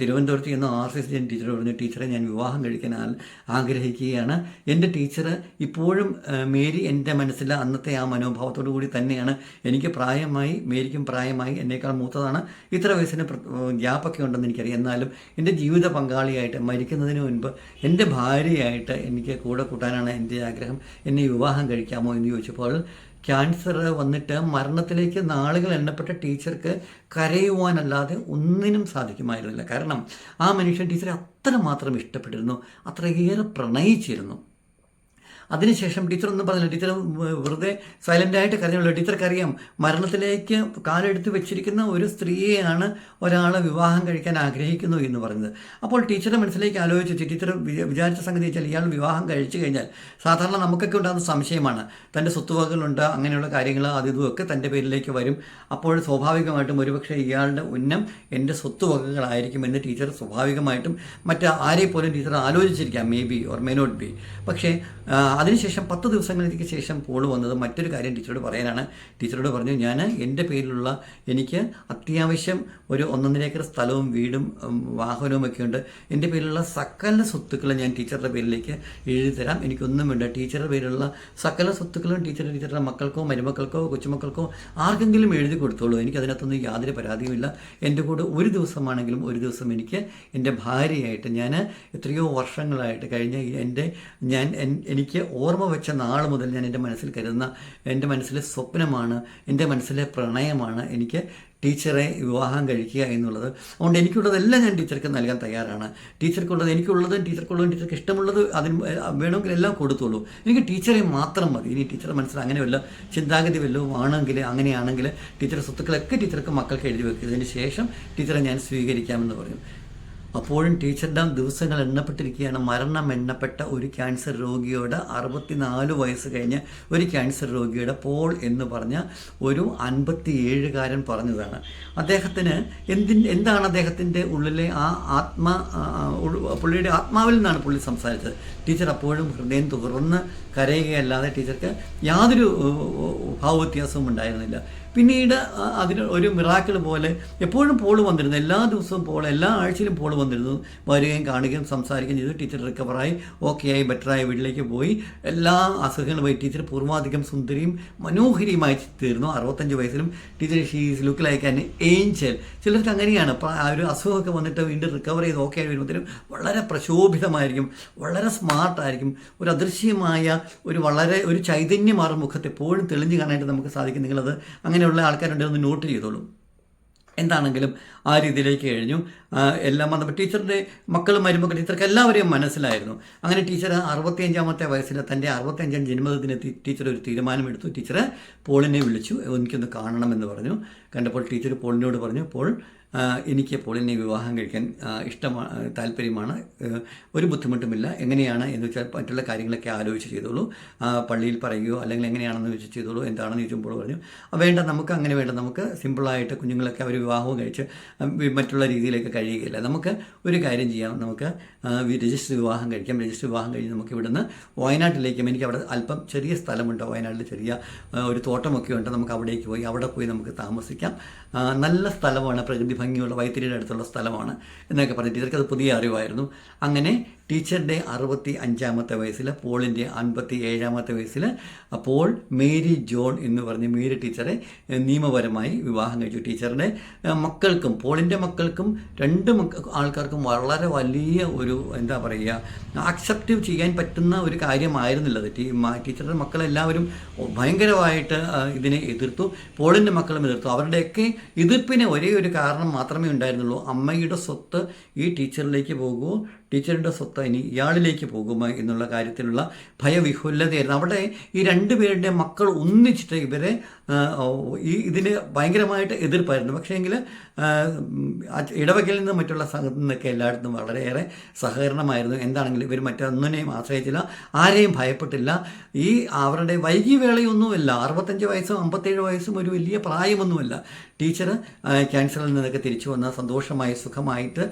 തിരുവനന്തപുരത്ത് ചെന്ന് ആർ സി സി ടീച്ചർ പറഞ്ഞു ടീച്ചറെ ഞാൻ വിവാഹം കഴിക്കാൻ ആഗ്രഹിക്കുകയാണ്. എന്റെ ടീച്ചർ ഇപ്പോഴും മേരി എന്റെ മനസ്സിൽ അന്നത്തെ ആ മനോഭാവത്തോടു കൂടി തന്നെയാണ്. എനിക്ക് പ്രായമായി മേരിക്കും പ്രായമായി എന്നേക്കാൾ മൂത്തതാണ്. ഇത്ര വയസ്സിന് ഗ്യാപ്പൊക്കെ ഉണ്ടെന്ന് എനിക്കറിയാം. എന്നാലും എന്റെ ജീവിത പങ്കാളിയായിട്ട് മരിക്കുന്നതിന് മുൻപ് എന്റെ ഭാര്യയായിട്ട് എനിക്ക് കൂടെ കൂട്ടാനാണ് എന്റെ ആഗ്രഹം. എന്നെ വിവാഹം കഴിക്കാമോ എന്ന് ചോദിച്ചപ്പോൾ ക്യാൻസർ വന്നിട്ട് മരണത്തിലേക്ക് നാളുകൾ എണ്ണപ്പെട്ട ടീച്ചർക്ക് കരയുവാനല്ലാതെ ഒന്നിനും സാധിക്കുമായിരുന്നില്ല. കാരണം ആ മനുഷ്യൻ ടീച്ചറെ അത്രമാത്രം ഇഷ്ടപ്പെട്ടിരുന്നു. അത്രയേറെ പ്രണയിച്ചിരുന്നു. അതിനുശേഷം ടീച്ചർ ഒന്നും പറഞ്ഞില്ല. ടീച്ചർ വെറുതെ സൈലന്റായിട്ട് കരഞ്ഞുള്ളൂ ടീച്ചർക്ക് അറിയാം മരണത്തിലേക്ക് കാലെടുത്ത് വെച്ചിരിക്കുന്ന ഒരു സ്ത്രീയെയാണ് ഒരാൾ വിവാഹം കഴിക്കാൻ ആഗ്രഹിക്കുന്നു എന്ന് പറയുന്നത് അപ്പോൾ ടീച്ചറുടെ മനസ്സിലേക്ക് ആലോചിച്ച് ടീച്ചർ വിചാരിച്ച സംഗതി വെച്ചാൽ ഇയാൾ വിവാഹം കഴിച്ചു കഴിഞ്ഞാൽ സാധാരണ നമുക്കൊക്കെ ഉണ്ടാകുന്ന സംശയമാണ്. തന്റെ സ്വത്തുവകകളുണ്ട് അങ്ങനെയുള്ള കാര്യങ്ങൾ അത് ഇതുമൊക്കെ തന്റെ പേരിലേക്ക് വരും. അപ്പോൾ സ്വാഭാവികമായിട്ടും ഒരുപക്ഷെ ഇയാളുടെ ഉന്നം എന്റെ സ്വത്തുവകകളായിരിക്കും എന്ന് ടീച്ചർ സ്വാഭാവികമായിട്ടും മറ്റ് ആരെപ്പോലും teacher ആലോചിച്ചിരിക്കാം may be or may not be പക്ഷേ അതിനുശേഷം പത്ത് ദിവസങ്ങൾക്ക് ശേഷം പോൾ വന്നത് മറ്റൊരു കാര്യം ടീച്ചറോട് പറയാനാണ്. ടീച്ചറോട് പറഞ്ഞു ഞാൻ എന്റെ പേരിലുള്ള എനിക്ക് അത്യാവശ്യം ഒരു ഒന്നൊന്നര സ്ഥലവും വീടും വാഹനവും ഒക്കെ ഉണ്ട്. എന്റെ പേരിലുള്ള സകല സ്വത്തുക്കളും ഞാൻ ടീച്ചറുടെ പേരിലേക്ക് എഴുതി തരാം എനിക്കൊന്നും വേണ്ട. ടീച്ചറുടെ പേരിലുള്ള സകല സ്വത്തുക്കളും ടീച്ചർ ടീച്ചറുടെ മക്കൾക്കോ മരുമക്കൾക്കോ കൊച്ചുമക്കൾക്കോ ആർക്കെങ്കിലും എഴുതി കൊടുത്തോളൂ. എനിക്ക് അതിനകത്തൊന്നും യാതൊരു പരാതിയുമില്ല എന്റെ കൂടെ ഒരു ദിവസമാണെങ്കിലും ഒരു ദിവസം എനിക്ക് എന്റെ ഭാര്യയായിട്ട് ഞാൻ എത്രയോ വർഷങ്ങളായിട്ട് കഴിഞ്ഞ എന്റെ ഞാൻ എനിക്ക് ഓർമ്മ വെച്ച നാൾ മുതൽ ഞാൻ എന്റെ മനസ്സിൽ കരുതുന്ന എന്റെ മനസ്സിലെ സ്വപ്നമാണ് എന്റെ മനസ്സിലെ പ്രണയമാണ് എനിക്ക് ടീച്ചറെ വിവാഹം കഴിക്കുക എന്നുള്ളത്. അതുകൊണ്ട് എനിക്കുള്ളതെല്ലാം ഞാൻ ടീച്ചർക്ക് നൽകാൻ തയ്യാറാണ്. ടീച്ചർക്കുള്ളത് എനിക്കുള്ളതും ടീച്ചർക്കുള്ളതും ടീച്ചർക്ക് ഇഷ്ടമുള്ളത് അതിന് വേണമെങ്കിൽ എല്ലാം കൊടുത്തോളൂ. എനിക്ക് ടീച്ചറെ മാത്രം മതി. ഇനി ടീച്ചറുടെ മനസ്സിൽ അങ്ങനെ വല്ല ചിന്താഗതി വല്ലതും ആണെങ്കിൽ അങ്ങനെയാണെങ്കിൽ ടീച്ചറുടെ സ്വത്തുക്കളൊക്കെ ടീച്ചർക്ക് മക്കൾക്ക് എഴുതി വെക്കുന്നതിന് ശേഷം ടീച്ചറെ ഞാൻ സ്വീകരിക്കാമെന്ന് പറയും. അപ്പോഴും ടീച്ചറുടെ ദിവസങ്ങൾ എണ്ണപ്പെട്ടിരിക്കുകയാണ്. മരണം എണ്ണപ്പെട്ട ഒരു ക്യാൻസർ രോഗിയോട് അറുപത്തിനാല് വയസ്സ് കഴിഞ്ഞ ഒരു ക്യാൻസർ രോഗിയുടെ പോൾ എന്ന് പറഞ്ഞ ഒരു അൻപത്തിയേഴുകാരൻ പറഞ്ഞതാണ്. അദ്ദേഹത്തിന് എന്തിൻ എന്താണ് അദ്ദേഹത്തിന്റെ ഉള്ളിലെ ആ ആത്മ പുള്ളിയുടെ ആത്മാവിൽ നിന്നാണ് പുള്ളി സംസാരിച്ചത്. ടീച്ചർ അപ്പോഴും ഹൃദയം തുറന്ന് കരയുകയല്ലാതെ ടീച്ചർക്ക് യാതൊരു ഭാവവ്യത്യാസവും ഉണ്ടായിരുന്നില്ല. പിന്നീട് അതിന് ഒരു മിറാക്കിൾ പോലെ എപ്പോഴും പോൾ വന്നിരുന്നു. എല്ലാ ദിവസവും പോൾ എല്ലാ ആഴ്ചയിലും പോൾ വന്നിരുന്നു. വരികയും കാണുകയും സംസാരിക്കുകയും ചെയ്തു. ടീച്ചർ റിക്കവറായി. ഓക്കെ ആയി ബെറ്ററായി വീട്ടിലേക്ക് പോയി. എല്ലാ അസുഖങ്ങളും പോയി. ടീച്ചർ പൂർവാധികം സുന്ദരിയും മനോഹരിയുമായി തീർന്നു. അറുപത്തഞ്ച് വയസ്സിലും teacher she's look like an angel. ചിലർക്ക് അങ്ങനെയാണ്. ആ ഒരു അസുഖമൊക്കെ വന്നിട്ട് വീണ്ടും റിക്കവർ ചെയ്ത് ഓക്കെ ആയി വരുമ്പോഴത്തേനും വളരെ പ്രശോഭിതമായിരിക്കും. വളരെ സ്മാർട്ടായിരിക്കും ഒരു അദൃശ്യമായ ഒരു വളരെ ഒരു ചൈതന്യമാർ മുഖത്ത് എപ്പോഴും തെളിഞ്ഞു കാണാനായിട്ട് നമുക്ക് സാധിക്കും. നിങ്ങളത് അങ്ങനെയുള്ള ആൾക്കാരുണ്ടെങ്കിൽ ഒന്ന് നോട്ട് ചെയ്തോളൂ. എന്താണെങ്കിലും ആ രീതിയിലേക്ക് കഴിഞ്ഞു. എല്ലാം വന്നപ്പോൾ ടീച്ചറുടെ മക്കളും മരുമക്കൾ ടീച്ചർക്ക് എല്ലാവരെയും മനസ്സിലായിരുന്നു. അങ്ങനെ ടീച്ചർ അറുപത്തിയഞ്ചാമത്തെ വയസ്സിൽ തന്റെ അറുപത്തിയഞ്ചാം ജന്മദിനത്തിൽ ടീച്ചർ ഒരു തീരുമാനമെടുത്തു. ടീച്ചർ പോളിനെ വിളിച്ചു എനിക്കൊന്ന് കാണണമെന്ന് പറഞ്ഞു. കണ്ടപ്പോൾ ടീച്ചർ പോളിനോട് പറഞ്ഞു പോൾ എനിക്ക് പോളിനെ വിവാഹം കഴിക്കാൻ ഇഷ്ടമാണ് താല്പര്യമാണ്. ഒരു ബുദ്ധിമുട്ടുമില്ല. എങ്ങനെയാണ് എന്ന് വെച്ചാൽ മറ്റുള്ള കാര്യങ്ങളൊക്കെ ആലോചിച്ച് ചെയ്തോളൂ. പള്ളിയിൽ പറയുകയോ അല്ലെങ്കിൽ എങ്ങനെയാണെന്ന് വെച്ച് ചെയ്തോളൂ. എന്താണെന്ന് ചോദിച്ചപ്പോൾ പറഞ്ഞു "ആ, വേണ്ട നമുക്ക് അങ്ങനെ വേണ്ട. നമുക്ക് സിമ്പിളായിട്ട് കുഞ്ഞുങ്ങളൊക്കെ അവർ വിവാഹവും കഴിച്ച് മറ്റുള്ള രീതിയിലേക്ക് കഴിയുകയില്ല. നമുക്ക് ഒരു കാര്യം ചെയ്യാം. നമുക്ക് രജിസ്റ്റർ വിവാഹം കഴിക്കാം. രജിസ്റ്റർ വിവാഹം കഴിഞ്ഞ് നമുക്ക് ഇവിടുന്ന് വയനാട്ടിലേക്കും എനിക്ക് അവിടെ അല്പം ചെറിയ സ്ഥലമുണ്ട്. വയനാട്ടിൽ ചെറിയ ഒരു തോട്ടമൊക്കെ ഉണ്ട്. നമുക്ക് അവിടേക്ക് പോയി അവിടെ പോയി നമുക്ക് താമസിക്കാം. നല്ല സ്ഥലമാണ് പ്രകൃതി ഭംഗിയുള്ള വൈത്തിരിയുടെ അടുത്തുള്ള സ്ഥലമാണ് എന്നൊക്കെ പറഞ്ഞിട്ട് ഇതൊക്കെ അത് പുതിയ അറിവായിരുന്നു. അങ്ങനെ ടീച്ചറുടെ അറുപത്തി അഞ്ചാമത്തെ വയസ്സിൽ പോളിന്റെ അൻപത്തി ഏഴാമത്തെ വയസ്സിൽ അപ്പോൾ മേരി ജോൺ എന്ന് പറഞ്ഞ് മേരി ടീച്ചറെ നിയമപരമായി വിവാഹം കഴിച്ചു. ടീച്ചറുടെ ഏഹ്, മക്കൾക്കും പോളിന്റെ മക്കൾക്കും രണ്ട് ആൾക്കാർക്കും വളരെ വലിയ ഒരു എന്താ പറയുക അക്സെപ്റ്റ് ചെയ്യാൻ പറ്റുന്ന ഒരു കാര്യമായിരുന്നില്ല അത് ടീ ടീച്ചറുടെ മക്കളെല്ലാവരും ഭയങ്കരമായിട്ട് ഇതിനെ എതിർത്തു പോളിന്റെ മക്കളും എതിർത്തു. അവരുടെയൊക്കെ എതിർപ്പിന് ഒരേ ഒരു കാരണം മാത്രമേ ഉണ്ടായിരുന്നുള്ളൂ. അമ്മയുടെ സ്വത്ത് ഈ ടീച്ചറിലേക്ക് പോകുമോ ടീച്ചറുടെ സ്വത്ത് ഇനി ഇയാളിലേക്ക് പോകുമോ എന്നുള്ള കാര്യത്തിലുള്ള ഭയവിഹുലതയായിരുന്നു. അവിടെ ഈ രണ്ടുപേരുടെ മക്കൾ ഒന്നിച്ചിട്ട് ഇവരെ ഈ ഇതിന് ഭയങ്കരമായിട്ട് എതിർപ്പായിരുന്നു. പക്ഷേ എങ്കിൽ ഇടവകയിൽ നിന്ന് മറ്റുള്ള സംഘത്തിൽ നിന്നൊക്കെ എല്ലായിടത്തും വളരെയേറെ സഹകരണമായിരുന്നു. എന്താണെങ്കിലും ഇവർ മറ്റൊന്നിനെയും ആശ്രയിച്ചില്ല ആരെയും ഭയപ്പെട്ടില്ല. ഈ അവരുടെ വൈകി വേളയൊന്നുമല്ല അറുപത്തഞ്ച് വയസ്സും അമ്പത്തേഴ് വയസ്സും ഒരു വലിയ പ്രായമൊന്നുമല്ല. ടീച്ചർ ക്യാൻസറിൽ നിന്നൊക്കെ തിരിച്ചു വന്ന സന്തോഷമായി സുഖമായിട്ട്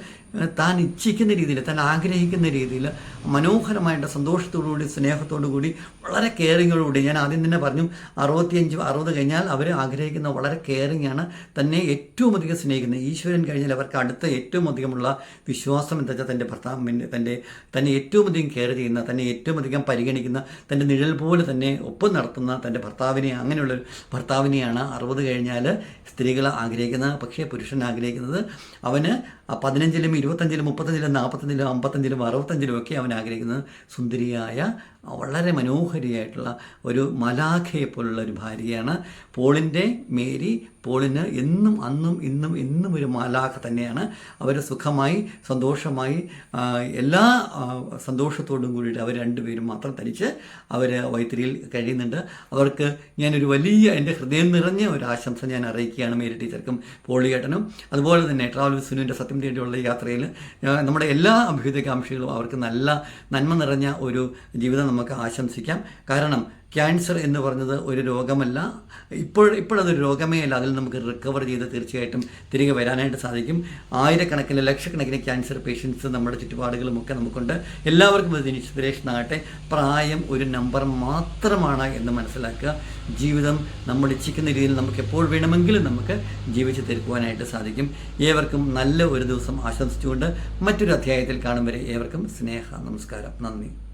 താൻ ഇച്ഛിക്കുന്ന രീതിയിൽ താൻ ആഗ്രഹിക്കുന്ന രീതിയിൽ മനോഹരമായിട്ട് സന്തോഷത്തോടു കൂടി സ്നേഹത്തോടു കൂടി വളരെ കെയറിങ്ങോടുകൂടി ഞാൻ ആദ്യം തന്നെ പറഞ്ഞു അറുപത്തിയഞ്ച് അറുപത് കഴിഞ്ഞാൽ അവർ ആഗ്രഹിക്കുന്ന വളരെ കെയറിങ് ആണ്. തന്നെ ഏറ്റവും അധികം സ്നേഹിക്കുന്നത് ഈശ്വരൻ കഴിഞ്ഞാൽ അവർക്ക് അടുത്ത ഏറ്റവും അധികമുള്ള വിശ്വാസം എന്താ വെച്ചാൽ തന്റെ ഭർത്താവിന്റെ തന്റെ തന്നെ ഏറ്റവും അധികം കെയർ ചെയ്യുന്ന തന്നെ ഏറ്റവും അധികം പരിഗണിക്കുന്ന തന്റെ നിഴൽ പോലെ തന്നെ ഒപ്പം നടത്തുന്ന തന്റെ ഭർത്താവിനെ അങ്ങനെയുള്ള ഭർത്താവിനെയാണ് അറുപത് കഴിഞ്ഞാൽ സ്ത്രീകൾ ആഗ്രഹിക്കുന്നത് പക്ഷേ പുരുഷൻ ആഗ്രഹിക്കുന്നത് അവന് പതിനഞ്ചിലും ഇരുപത്തഞ്ചിലും മുപ്പത്തഞ്ചിലും നാൽപ്പത്തഞ്ചിലും അമ്പത്തഞ്ചിലും അറുപത്തഞ്ചിലും ഒക്കെ അവൻ ആഗ്രഹിക്കുന്നത് സുന്ദരിയായ വളരെ മനോഹരിയായിട്ടുള്ള ഒരു മലാഖയെ പോലുള്ള ഒരു ഭാര്യയാണ്. പോളിന്റെ മേരി പോളിന് എന്നും അന്നും ഇന്നും എന്നും ഒരു മാലാഖ തന്നെയാണ്. അവർ സുഖമായി സന്തോഷമായി എല്ലാ സന്തോഷത്തോടും കൂടിയിട്ട് അവർ രണ്ടുപേരും മാത്രം തനിച്ച് അവർ വൈത്തിരിയിൽ കഴിയുന്നുണ്ട്. അവർക്ക് ഞാനൊരു വലിയ എന്റെ ഹൃദയം നിറഞ്ഞ ഒരു ആശംസ ഞാൻ അറിയിക്കുകയാണ് മേരി ടീച്ചർക്കും പോളിയേട്ടനും അതുപോലെ തന്നെ ട്രാവൽ വിസുവിന്റെ സത്യം തേടിയുള്ള യാത്രയിൽ നമ്മുടെ എല്ലാ അഭ്യുദയകാംക്ഷികളും അവർക്ക് നല്ല നന്മ നിറഞ്ഞ ഒരു ജീവിതം നമുക്ക് ആശംസിക്കാം. കാരണം ക്യാൻസർ എന്ന് പറഞ്ഞത് ഒരു രോഗമല്ല. ഇപ്പോൾ ഇപ്പോഴതൊരു രോഗമേ അല്ല. അതിൽ നമുക്ക് റിക്കവർ ചെയ്ത് തീർച്ചയായിട്ടും തിരികെ വരാനായിട്ട് സാധിക്കും. ആയിരക്കണക്കിന് ലക്ഷക്കണക്കിന് ക്യാൻസർ പേഷ്യൻസ് നമ്മുടെ ചുറ്റുപാടുകളുമൊക്കെ നമുക്കുണ്ട്. എല്ലാവർക്കും ഇത് ഇൻസ്പിറേഷൻ ആകട്ടെ പ്രായം ഒരു നമ്പർ മാത്രമാണ് എന്ന് മനസ്സിലാക്കുക. ജീവിതം നമ്മൾ ഇച്ഛിക്കുന്ന രീതിയിൽ നമുക്ക് എപ്പോൾ വേണമെങ്കിലും നമുക്ക് ജീവിച്ച് തീർക്കുവാനായിട്ട് സാധിക്കും. ഏവർക്കും നല്ല ഒരു ദിവസം ആശംസിച്ചുകൊണ്ട് മറ്റൊരു അധ്യായത്തിൽ കാണും വരെ ഏവർക്കും സ്നേഹ നമസ്കാരം. നന്ദി.